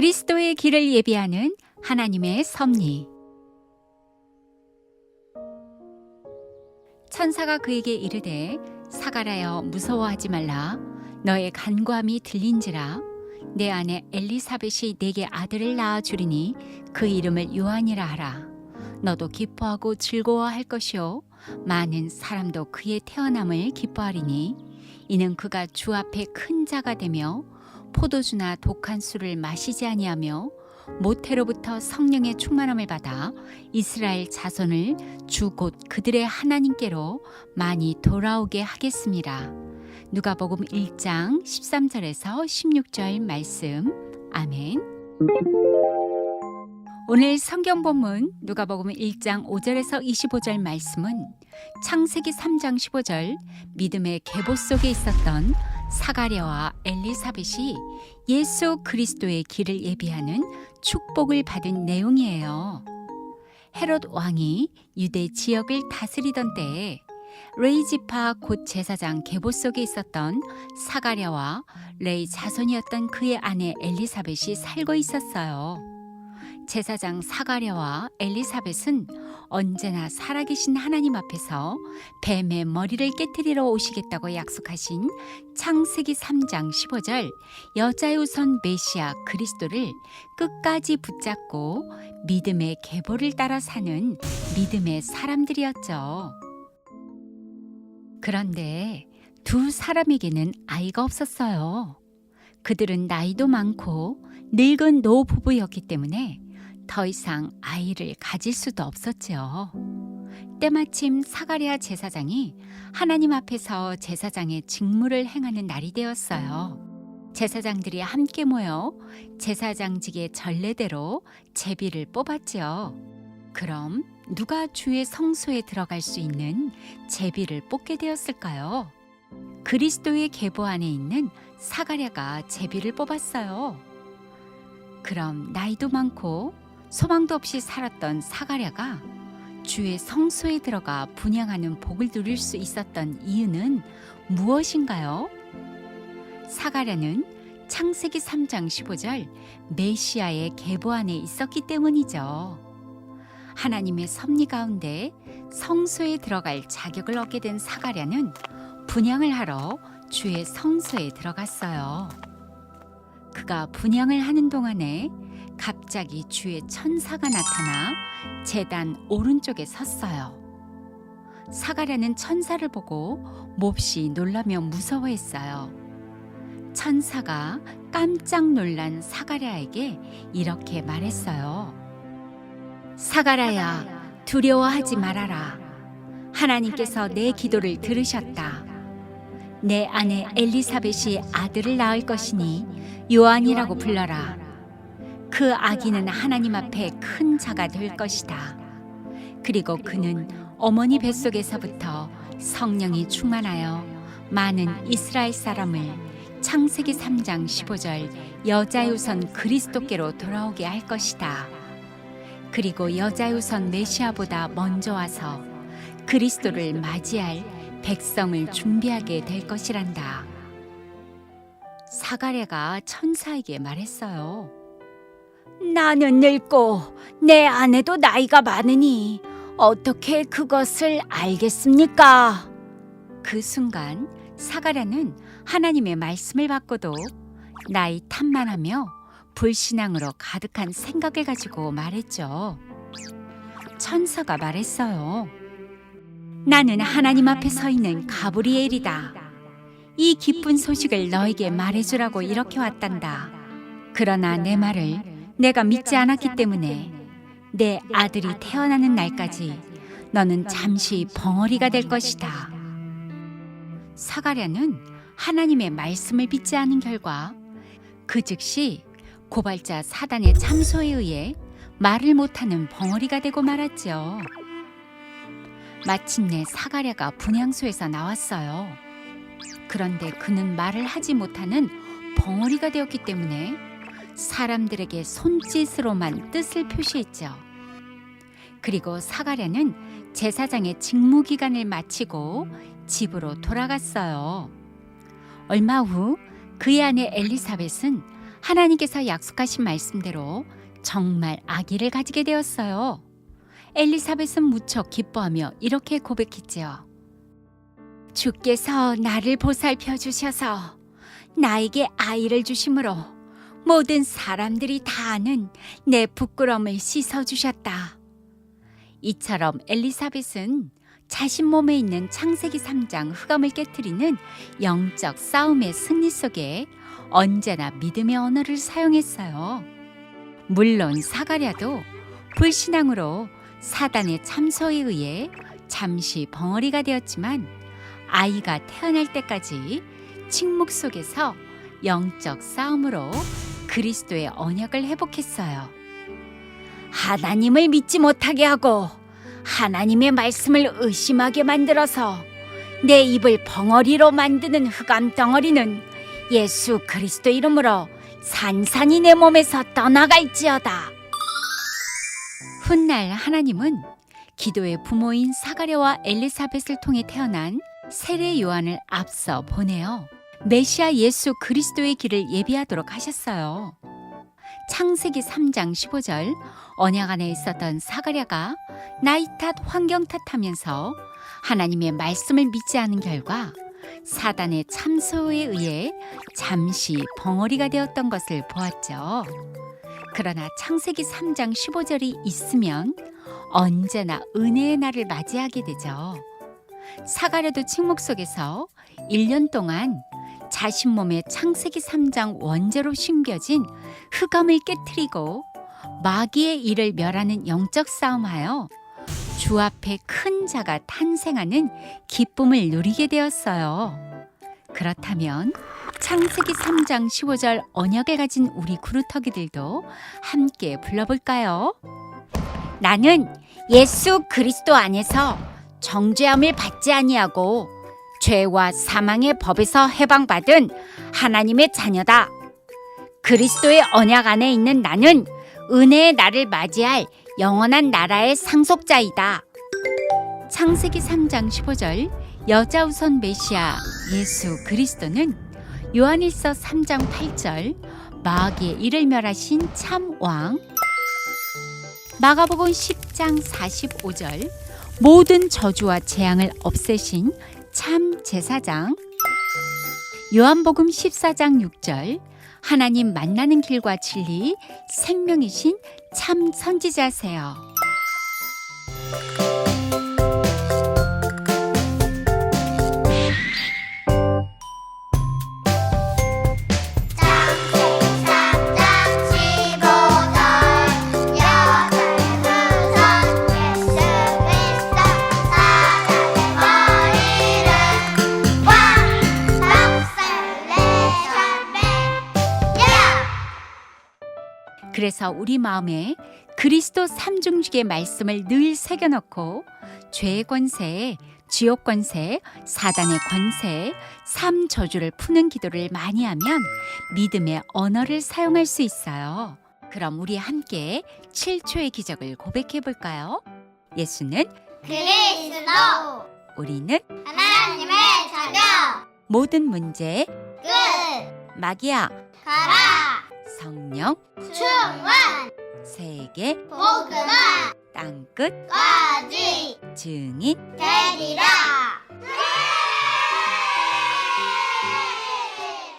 그리스도의 길을 예비하는 하나님의 섭리. 천사가 그에게 이르되 사가라여 무서워하지 말라. 너의 간구함이 들린지라. 내 아내 엘리사벳이 내게 아들을 낳아 주리니 그 이름을 요한이라 하라. 너도 기뻐하고 즐거워할 것이요. 많은 사람도 그의 태어남을 기뻐하리니 이는 그가 주 앞에 큰 자가 되며 포도주나 독한 술을 마시지 아니하며 모태로부터 성령의 충만함을 받아 이스라엘 자손을 주 곧 그들의 하나님께로 많이 돌아오게 하겠습니다. 누가복음 1장 13절에서 16절 말씀. 아멘. 오늘 성경 본문 누가복음 1장 5절에서 25절 말씀은 창세기 3장 15절 믿음의 계보 속에 있었던 사가랴와 엘리사벳이 예수 그리스도의 길을 예비하는 축복을 받은 내용이에요. 헤롯 왕이 유대 지역을 다스리던 때에 레이지파 곧 제사장 계보 속에 있었던 사가랴와 레이 자손이었던 그의 아내 엘리사벳이 살고 있었어요. 제사장 사가랴와 엘리사벳은 언제나 살아계신 하나님 앞에서 뱀의 머리를 깨뜨리러 오시겠다고 약속하신 창세기 3장 15절 여자의 우선 메시아 그리스도를 끝까지 붙잡고 믿음의 계보를 따라 사는 믿음의 사람들이었죠. 그런데 두 사람에게는 아이가 없었어요. 그들은 나이도 많고 늙은 노부부였기 때문에 더 이상 아이를 가질 수도 없었지요. 때마침 사가랴 제사장이 하나님 앞에서 제사장의 직무를 행하는 날이 되었어요. 제사장들이 함께 모여 제사장직의 전례대로 제비를 뽑았지요. 그럼 누가 주의 성소에 들어갈 수 있는 제비를 뽑게 되었을까요? 그리스도의 계보 안에 있는 사가랴가 제비를 뽑았어요. 그럼 나이도 많고 소망도 없이 살았던 사가랴가 주의 성소에 들어가 분양하는 복을 누릴 수 있었던 이유는 무엇인가요? 사가랴는 창세기 3장 15절 메시아의 계보 안에 있었기 때문이죠. 하나님의 섭리 가운데 성소에 들어갈 자격을 얻게 된 사가랴는 분양을 하러 주의 성소에 들어갔어요. 그가 분양을 하는 동안에 갑자기 주의 천사가 나타나 재단 오른쪽에 섰어요. 사가랴는 천사를 보고 몹시 놀라며 무서워했어요. 천사가 깜짝 놀란 사가랴에게 이렇게 말했어요. 사가랴야, 두려워하지 말아라. 하나님께서 내 기도를 들으셨다. 내 아내 엘리사벳이 아들을 낳을 것이니 요한이라고 불러라. 그 아기는 하나님 앞에 큰 자가 될 것이다. 그리고 그는 어머니 뱃속에서부터 성령이 충만하여 많은 이스라엘 사람을 창세기 3장 15절 여자의 우선 그리스도께로 돌아오게 할 것이다. 그리고 여자의 우선 메시아보다 먼저 와서 그리스도를 맞이할 백성을 준비하게 될 것이란다. 사가랴가 천사에게 말했어요. 나는 늙고 내 아내도 나이가 많으니 어떻게 그것을 알겠습니까? 그 순간 사가랴는 하나님의 말씀을 받고도 나이 탐만하며 불신앙으로 가득한 생각을 가지고 말했죠. 천사가 말했어요. 나는 하나님 앞에 서 있는 가브리엘이다. 이 기쁜 소식을 너에게 말해주라고 이렇게 왔단다. 그러나 내 말을 내가 믿지 않았기 때문에 내 아들이 태어나는 날까지 너는 잠시 벙어리가 될 것이다. 사가랴는 하나님의 말씀을 믿지 않은 결과 그 즉시 고발자 사단의 참소에 의해 말을 못하는 벙어리가 되고 말았죠. 마침내 사가랴가 분향소에서 나왔어요. 그런데 그는 말을 하지 못하는 벙어리가 되었기 때문에 사람들에게 손짓으로만 뜻을 표시했죠. 그리고 사가랴는 제사장의 직무 기간을 마치고 집으로 돌아갔어요. 얼마 후 그의 아내 엘리사벳은 하나님께서 약속하신 말씀대로 정말 아기를 가지게 되었어요. 엘리사벳은 무척 기뻐하며 이렇게 고백했지요. 주께서 나를 보살펴 주셔서 나에게 아이를 주심으로 모든 사람들이 다 아는 내 부끄러움을 씻어 주셨다. 이처럼 엘리사벳은 자신 몸에 있는 창세기 3장 흑암을 깨뜨리는 영적 싸움의 승리 속에 언제나 믿음의 언어를 사용했어요. 물론 사가랴도 불신앙으로 사단의 참소에 의해 잠시 벙어리가 되었지만 아이가 태어날 때까지 침묵 속에서 영적 싸움으로 그리스도의 언약을 회복했어요. 하나님을 믿지 못하게 하고 하나님의 말씀을 의심하게 만들어서 내 입을 벙어리로 만드는 흑암 덩어리는 예수 그리스도 이름으로 산산이 내 몸에서 떠나갈지어다. 훗날 하나님은 기도의 부모인 사가랴와 엘리사벳을 통해 태어난 세례 요한을 앞서 보내어 메시아 예수 그리스도의 길을 예비하도록 하셨어요. 창세기 3장 15절 언약 안에 있었던 사가랴가 나이 탓 환경 탓하면서 하나님의 말씀을 믿지 않은 결과 사단의 참소에 의해 잠시 벙어리가 되었던 것을 보았죠. 그러나 창세기 3장 15절이 있으면 언제나 은혜의 날을 맞이하게 되죠. 사가랴도 침묵 속에서 1년 동안 자신 몸에 창세기 3장 원죄로 심겨진 흑암을 깨뜨리고 마귀의 일을 멸하는 영적 싸움하여 주 앞에 큰 자가 탄생하는 기쁨을 누리게 되었어요. 그렇다면 창세기 3장 15절 언약을 가진 우리 구루터기들도 함께 불러볼까요? 나는 예수 그리스도 안에서 정죄함을 받지 아니하고 죄와 사망의 법에서 해방받은 하나님의 자녀다. 그리스도의 언약 안에 있는 나는 은혜의 날을 맞이할 영원한 나라의 상속자이다. 창세기 3장 15절 여자 우선 메시아 예수 그리스도는 요한일서 3장 8절 마귀의 일을 멸하신 참왕 마가복음 10장 45절 모든 저주와 재앙을 없애신 참 제사장 요한복음 14장 6절 하나님 만나는 길과 진리 생명이신 참 선지자세요. 그래서 우리 마음에 그리스도 삼중직의 말씀을 늘 새겨넣고 죄의 권세, 지옥 권세, 사단의 권세, 삼 저주를 푸는 기도를 많이 하면 믿음의 언어를 사용할 수 있어요. 그럼 우리 함께 7초의 기적을 고백해 볼까요? 예수는 그리스도 우리는 하나님의 자녀 모든 문제 끝 마귀야 가라 성령 충만 세계 복음화 땅끝 까지 증인 되리라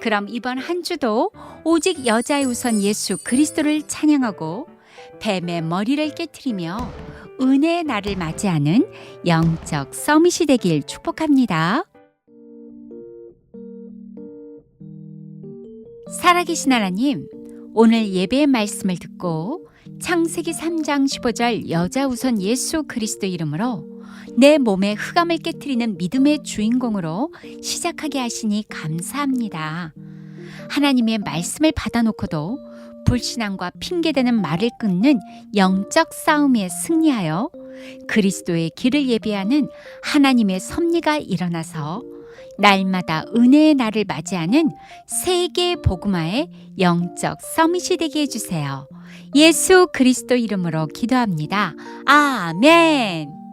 그럼 이번 한 주도 오직 여자의 우선 예수 그리스도를 찬양하고 뱀의 머리를 깨뜨리며 은혜의 날을 맞이하는 영적 서밋이 되길 축복합니다. 살아계신 하나님, 오늘 예배의 말씀을 듣고 창세기 3장 15절 여자 우선 예수 그리스도 이름으로 내 몸의 흑암을 깨뜨리는 믿음의 주인공으로 시작하게 하시니 감사합니다. 하나님의 말씀을 받아놓고도 불신앙과 핑계대는 말을 끊는 영적 싸움에 승리하여 그리스도의 길을 예비하는 하나님의 섭리가 일어나서 날마다 은혜의 날을 맞이하는 세계 복음화의 영적 서밋이 되게 해주세요. 예수 그리스도 이름으로 기도합니다. 아멘.